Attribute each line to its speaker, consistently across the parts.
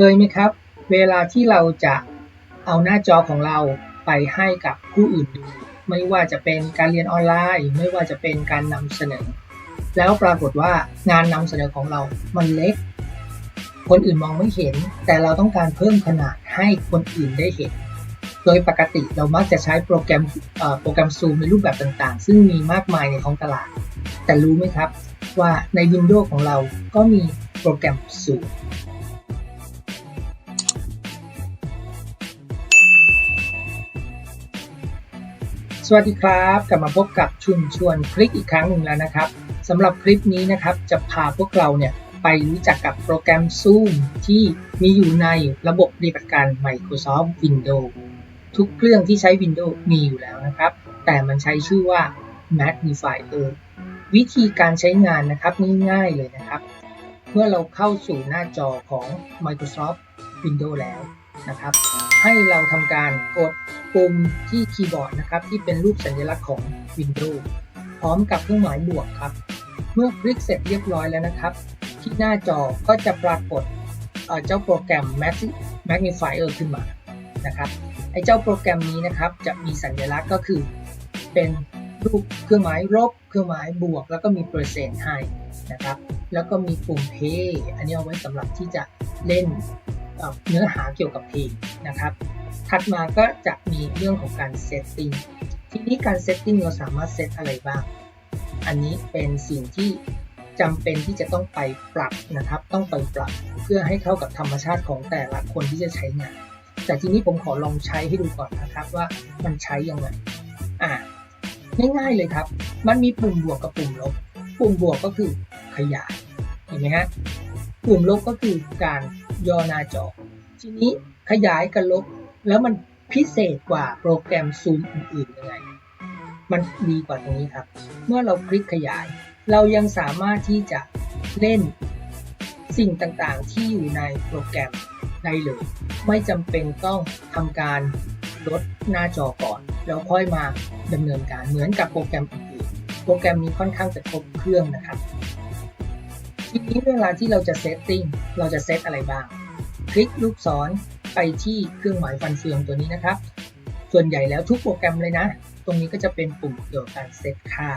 Speaker 1: เคยไหมครับ เวลาที่เราจะเอาหน้าจอของเราไปให้กับผู้อื่นดู ไม่ว่าจะเป็นการเรียนออนไลน์ ไม่ว่าจะเป็นการนำเสนอ แล้วปรากฏว่างานนำเสนอของเรามันเล็ก คนอื่นมองไม่เห็น แต่เราต้องการเพิ่มขนาดให้คนอื่นได้เห็น โดยปกติเรามักจะใช้โปรแกรมโปรแกรม Zoom ในรูปแบบต่างๆ ซึ่งมีมากมายในท้องตลาด แต่รู้ไหมครับว่าใน Windows ของเราก็มีโปรแกรม Zoom สวัสดีครับกลับมาพบกับชุนชวนคลิกอีกครั้งหนึ่งแล้วนะครับสำหรับคลิปนี้นะครับจะพาพวกเราเนี่ยไปรู้จักกับโปรแกรม Zoom ที่มีอยู่ในระบบปฏิบัติการ Microsoft Windows ทุกเครื่องที่ใช้ Windows มีอยู่แล้วนะครับ แต่มันใช้ชื่อว่า Magnifier วิธีการใช้งานนะครับง่ายๆเลยนะครับ เมื่อเราเข้าสู่หน้าจอของ Microsoft Windows แล้ว นะครับ ให้เราทำการกดปุ่มที่คีย์บอร์ดนะครับ ที่เป็นรูปสัญลักษณ์ของ Windows พร้อมกับเครื่องหมายบวกครับ เมื่อคลิกเสร็จเรียบร้อยแล้วนะครับ ที่หน้าจอก็จะปรากฏเจ้าโปรแกรม Magnifier ขึ้นมานะครับไอ้เจ้าโปรแกรมนี้นะครับ จะมีสัญลักษณ์ก็คือเป็นรูปเครื่องหมายลบเครื่องหมายบวก แล้วก็มีเปอร์เซ็นต์ให้นะครับ แล้วก็มีปุ่ม Play อันนี้เอาไว้สำหรับที่จะเล่น เนื้อหาเกี่ยวกับเพลงนะครับ ถัดมาก็จะมีเรื่องของการเซตติ้งทีนี้การเซตติ้งเราสามารถเซตอะไรบ้าง อันนี้เป็นสิ่งที่จำเป็นที่จะต้องไปปรับนะครับ ต้องไปปรับเพื่อให้เข้ากับธรรมชาติของแต่ละคนที่จะใช้งาน แต่ทีนี้ผมขอลองใช้ให้ดูก่อนนะครับว่ามันใช้ยังไงอ่าง่ายๆเลยครับ มันมีปุ่มบวกกับปุ่มลบ ปุ่มบวกก็คือขยาย เห็นไหมฮะ ปุ่มลบก็คือการย่อหน้าจอ ทีนี้ขยายกับลบ แล้วมันพิเศษกว่าโปรแกรม Zoom อื่นๆยังไง มันดีกว่าตรงนี้ครับ เมื่อเราคลิกขยาย เรายังสามารถที่จะเล่นสิ่งต่างๆ ที่อยู่ในโปรแกรมได้เลย ไม่จำเป็นต้องทำการลดหน้าจอก่อน แล้วค่อยมาดำเนินการเหมือนกับโปรแกรมอื่นๆโปรแกรมนี้ค่อนข้างจะครบเครื่องนะครับ ทีนี้เวลาที่เราจะเซตติ้งเราจะเซตอะไรบ้าง คลิกลูกศรไปที่เครื่องหมายฟันเฟืองตัวนี้นะครับ ส่วนใหญ่แล้วทุกโปรแกรมเลยนะ ตรงนี้ก็จะเป็นปุ่มเกี่ยวกับการเซตค่า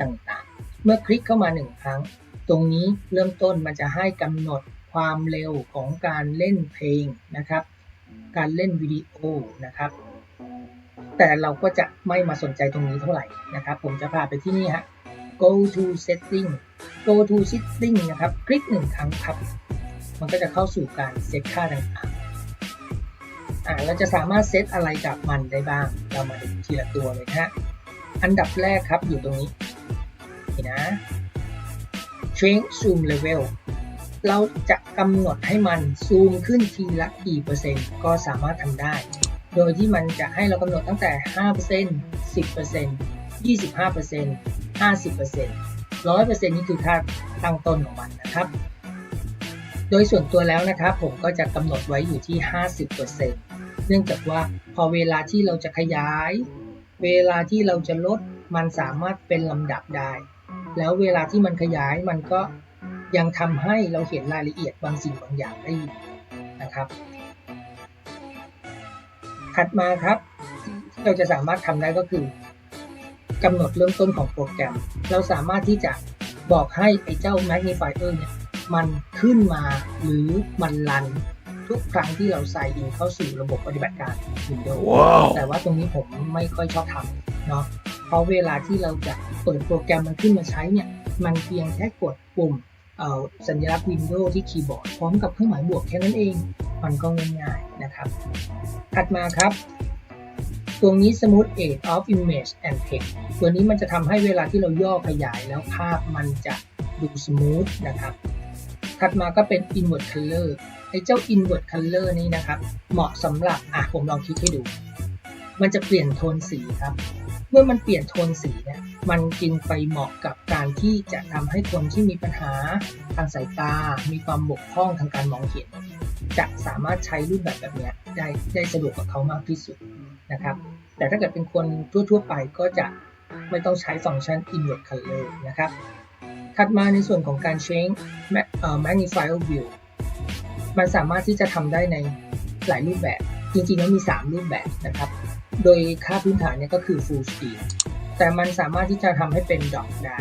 Speaker 1: ต่างๆ เมื่อคลิกเข้ามาหนึ่งครั้ง ตรงนี้เริ่มต้นมันจะให้กำหนดความเร็วของการเล่นเพลงนะครับ การเล่นวิดีโอนะครับ แต่เราก็จะไม่มาสนใจตรงนี้เท่าไหร่นะครับ ผมจะพาไปที่นี่ฮะ go to setting go to setting นะครับ คลิกหนึ่งครั้งครับ มันก็จะเข้าสู่การเซตค่าต่างๆอ่าเราจะสามารถเซตอะไรกับมันได้บ้าง เรามาดูทีละตัวเลยนะฮะ อันดับแรกครับอยู่ตรงนี้นี่นะ change zoom level เราจะกำหนดให้มันซูมขึ้นทีละกี่เปอร์เซ็นต์ก็สามารถทำได้ โดยที่มันจะให้เรากำหนดตั้งแต่ 5% 10% 25% 50% 100%นี่คือค่าตั้งต้นของมันนะครับ โดยส่วนตัวแล้วนะครับ ผมก็จะกำหนดไว้อยู่ที่ 50%เนื่องจากว่าพอเวลาที่เราจะขยาย เวลาที่เราจะลดมันสามารถเป็นลำดับได้ แล้วเวลาที่มันขยายมันก็ยังทำให้เราเห็นรายละเอียดบางสิ่งบางอย่างได้อยู่นะครับ ถัดมาครับที่เราจะสามารถทำได้ก็คือ กำหนดเริ่มต้นของโปรแกรม เราสามารถที่จะบอกให้ไอ้เจ้า magnifier เนี่ยมันขึ้นมาหรือมันรันทุกครั้งที่เราใส่อินเข้าสู่ระบบปฏิบัติการ Windows แต่ว่าตรงนี้ผมไม่ค่อยชอบทำเนาะเพราะเวลาที่เราจะเปิดโปรแกรมมันขึ้นมาใช้เนี่ย มันเพียงแค่กดปุ่มเอ่อสัญลักษณ์ Windows ที่คีย์บอร์ด พร้อมกับเครื่องหมายบวกแค่นั้นเอง มันก็ง่ายๆนะครับ ถัดมาครับ ตัวนี้ Smooth Edge of Image and Text ตัวนี้มันจะทำให้เวลาที่เราย่อขยายแล้วภาพมันจะดูสมูทนะครับ ถัดมาก็เป็น Invert Color ไอ้เจ้า Invert Color นี้นะครับ เหมาะสำหรับ อะผมลองคลิกให้ดู มันจะเปลี่ยนโทนสีครับ เมื่อมันเปลี่ยนโทนสีเนี่ย มันจึงไปเหมาะกับการที่จะทำให้คนที่มีปัญหาทางสายตา มีความบกพร่องทางการมองเห็น จะสามารถใช้รูปแบบแบบเนี้ยได้ได้สะดวกกับเขามากที่สุด นะครับ แต่ถ้าเกิดเป็นคนทั่วๆไปก็จะไม่ต้องใช้ฟังก์ชัน invert color นะครับ ถัดมาในส่วนของการ change ma- เอ่อ magnifier view มันสามารถที่จะทำได้ในหลายรูปแบบ จริงๆแล้วมี 3 รูปแบบนะครับ โดยค่าพื้นฐานเนี่ยก็คือ full screen แต่มันสามารถที่จะทำให้เป็นดอกได้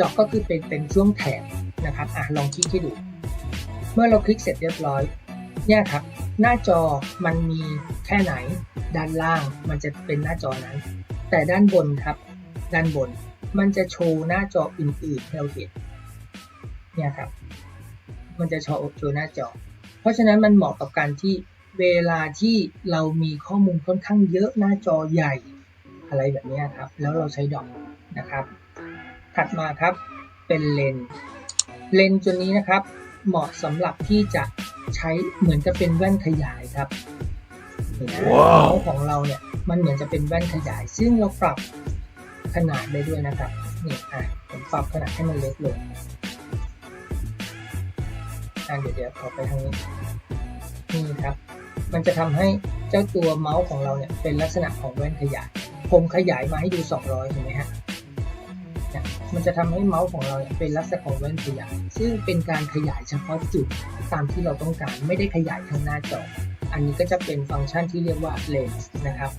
Speaker 1: ดอกก็คือเป็นเป็นช่วงแถบนะครับอะลองคลิกให้ดู เมื่อเราคลิกเสร็จเรียบร้อย เนี่ยครับ หน้าจอมันมีแค่ไหน ด้านล่างมันจะเป็นหน้าจอนั้น แต่ด้านบนครับ ด้านบนมันจะโชว์หน้าจออื่นๆให้เราเห็นเนี่ยครับ มันจะโชว์โชว์หน้าจอ เพราะฉะนั้นมันเหมาะกับการที่เวลาที่เรามีข้อมูลค่อนข้างเยอะหน้าจอใหญ่ อะไรแบบนี้ครับ แล้วเราใช้ดอกนะครับ ถัดมาครับเป็นเลนเลนส์ตัวนี้นะครับ เหมาะสำหรับที่จะใช้เหมือนจะเป็นแว่นขยายครับ
Speaker 2: ว้าว
Speaker 1: เมาส์ของเราเนี่ยมันเหมือนจะเป็นแว่นขยาย ซึ่งเราปรับขนาดได้ด้วยนะครับนี่อะผมปรับขนาดให้มันเล็กลงอะเดี๋ยวเดี๋ยวขอไปทางนี้นี่ครับ มันจะทำให้เจ้าตัวเมาส์ของเราเนี่ยเป็นลักษณะของแว่นขยาย ผมขยายมาให้ดู 200เห็นไหมฮะมันจะทำให้เมาส์ของเราเป็นลักษณะของแว่นขยาย ซึ่งเป็นการขยายเฉพาะจุดตามที่เราต้องการ ไม่ได้ขยายทั้งหน้าจอ อันนี้ก็จะเป็นฟังก์ชันที่เรียกว่าเลนส์นะครับ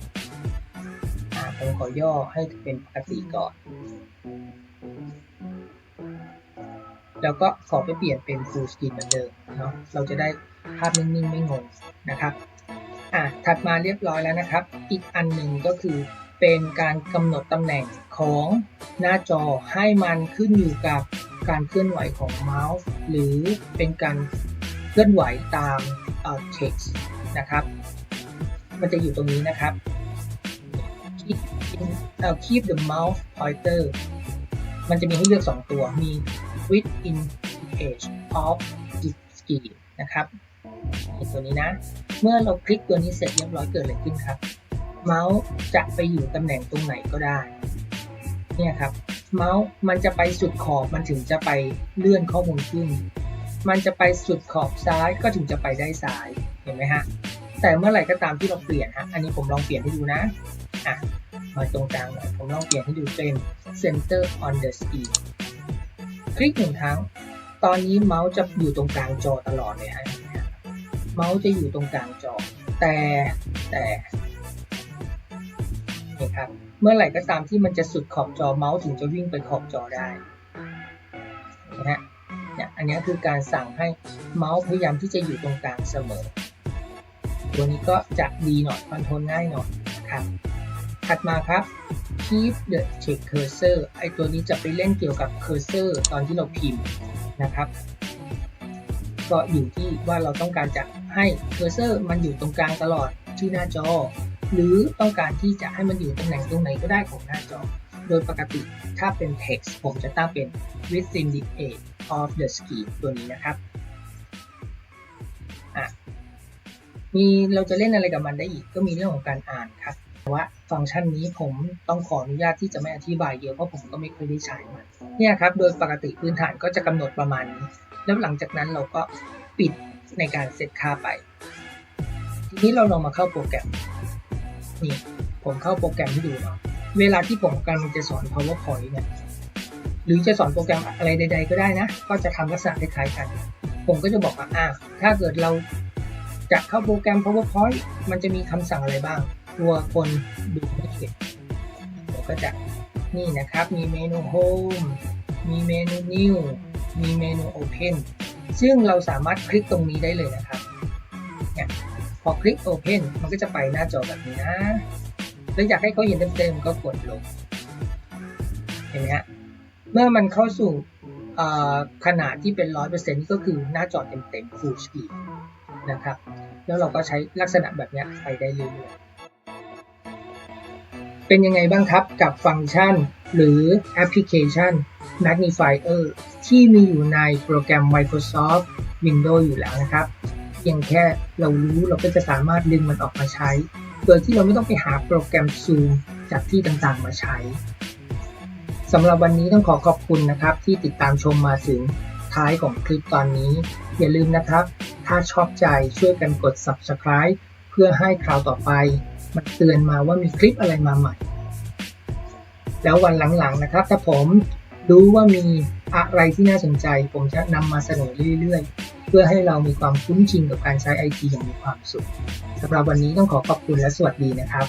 Speaker 1: ผมขอย่อให้เป็นปกติก่อน แล้วก็ขอไปเปลี่ยนเป็น full screen เหมือนเดิมเนาะ เราจะได้ภาพนิ่งๆ ไม่งงนะครับ อะ ถัดมาเรียบร้อยแล้วนะครับ อีกอันหนึ่งก็คือเป็นการกำหนดตำแหน่งของหน้าจอให้มันขึ้นอยู่กับการเคลื่อนไหวของเมาส์ หรือเป็นการเคลื่อนไหวตามเอ่อ text นะครับ มันจะอยู่ตรงนี้นะครับ keep in เอ่อ keep the mouse pointer มันจะมีให้เลือก 2 ตัว มี within edge of the screen นะครับตัวนี้นะ เมื่อเราคลิกตัวนี้เสร็จเรียบร้อยเกิดอะไรขึ้นครับ เมาส์จะไปอยู่ตำแหน่งตรงไหนก็ได้ เนี่ยครับ เมาส์มันจะไปสุดขอบมันถึงจะไปเลื่อนข้อมูลขึ้น มันจะไปสุดขอบซ้ายก็ถึงจะไปได้ซ้าย เห็นไหมฮะ แต่เมื่อไหร่ก็ตามที่เราเปลี่ยนฮะ อันนี้ผมลองเปลี่ยนให้ดูนะ อะ มาตรงกลางหน่อย ผมลองเปลี่ยนให้ดูเป็น center on the screen คลิกหนึ่งครั้ง ตอนนี้เมาส์จะอยู่ตรงกลางจอตลอดเลยฮะ เมาส์จะอยู่ตรงกลางจอ แต่แต่นี่ครับ เมื่อไหร่ก็ตามที่มันจะสุดขอบจอเมาส์ถึงจะวิ่งไปขอบจอได้นะฮะเนี่ยอันนี้คือการสั่งให้เมาส์พยายามที่จะอยู่ตรงกลางเสมอ ตัวนี้ก็จะดีหน่อยคอนโทรลง่ายหน่อยนะครับถัดมาครับ keep the check cursor ไอตัวนี้จะไปเล่นเกี่ยวกับ cursor ตอนที่เราพิมพ์นะครับ ก็อยู่ที่ว่าเราต้องการจะให้เคอร์เซอร์มันอยู่ตรงกลางตลอดที่หน้าจอ หรือต้องการที่จะให้มันอยู่ตำแหน่งตรงไหนก็ได้ของหน้าจอ โดยปกติถ้าเป็น text ผมจะตั้งเป็น within the edge of the screen ตัวนี้นะครับ มีเราจะเล่นอะไรกับมันได้อีก ก็มีเรื่องของการอ่านครับแต่ว่าฟังก์ชันนี้ผมต้องขออนุญาตที่จะไม่อธิบายเยอะเพราะผมก็ไม่เคยได้ใช้มันเนี่ยครับโดยปกติพื้นฐานก็จะกำหนดประมาณนี้ แล้วหลังจากนั้นเราก็ปิดในการเซตค่าไป ทีนี้เราลองมาเข้าโปรแกรมนี่ผมเข้าโปรแกรมให้ดูเนาะเวลาที่ผมกำลังจะสอน PowerPoint เนี่ยหรือจะสอนโปรแกรมอะไรใด ๆ ก็ได้นะ ก็จะทำลักษณะคล้ายๆกัน ผมก็จะบอกว่าอะถ้าเกิดเรา จะเข้าโปรแกรม PowerPoint มันจะมีคำสั่งอะไรบ้าง ตัวคนดูไม่เห็นผมก็จะนี่นะครับ มีเมนู Home มีเมนู New มีเมนู Open ซึ่งเราสามารถคลิกตรงนี้ได้เลยนะครับเนี่ยพอคลิก Open มันก็จะไปหน้าจอแบบนี้นะ แล้วอยากให้เขาเห็นเต็มๆก็กดลง เห็นไหมฮะ เมื่อมันเข้าสู่ขนาดที่เป็น 100%นี่ก็คือหน้าจอเต็มๆ Full Screen นะครับ แล้วเราก็ใช้ลักษณะแบบนี้ไปได้เรื่อยๆเป็นยังไงบ้างครับกับฟังก์ชันหรือแอปพลิเคชัน Magnifier ที่มีอยู่ในโปรแกรม Microsoft Windows อยู่แล้วนะครับเพียงแค่เรารู้เราก็จะสามารถดึงมันออกมาใช้ โดยที่เราไม่ต้องไปหาโปรแกรม Zoom จากที่ต่างๆมาใช้สำหรับวันนี้ต้องขอขอบคุณนะครับที่ติดตามชมมาถึง ท้ายของคลิปตอนนี้ อย่าลืมนะครับ ถ้าชอบใจช่วยกันกด Subscribe เพื่อให้คราวต่อไป มันเตือนมาว่ามีคลิปอะไรมาใหม่ แล้ววันหลังๆนะครับ ถ้าผมรู้ว่ามีอะไรที่น่าสนใจ ผมจะนำมาเสนอเรื่อยๆ เพื่อให้เรามีความคุ้นชินกับการใช้ไอทีอย่างมีความสุขสำหรับวันนี้ต้องขอขอบคุณและสวัสดีนะครับ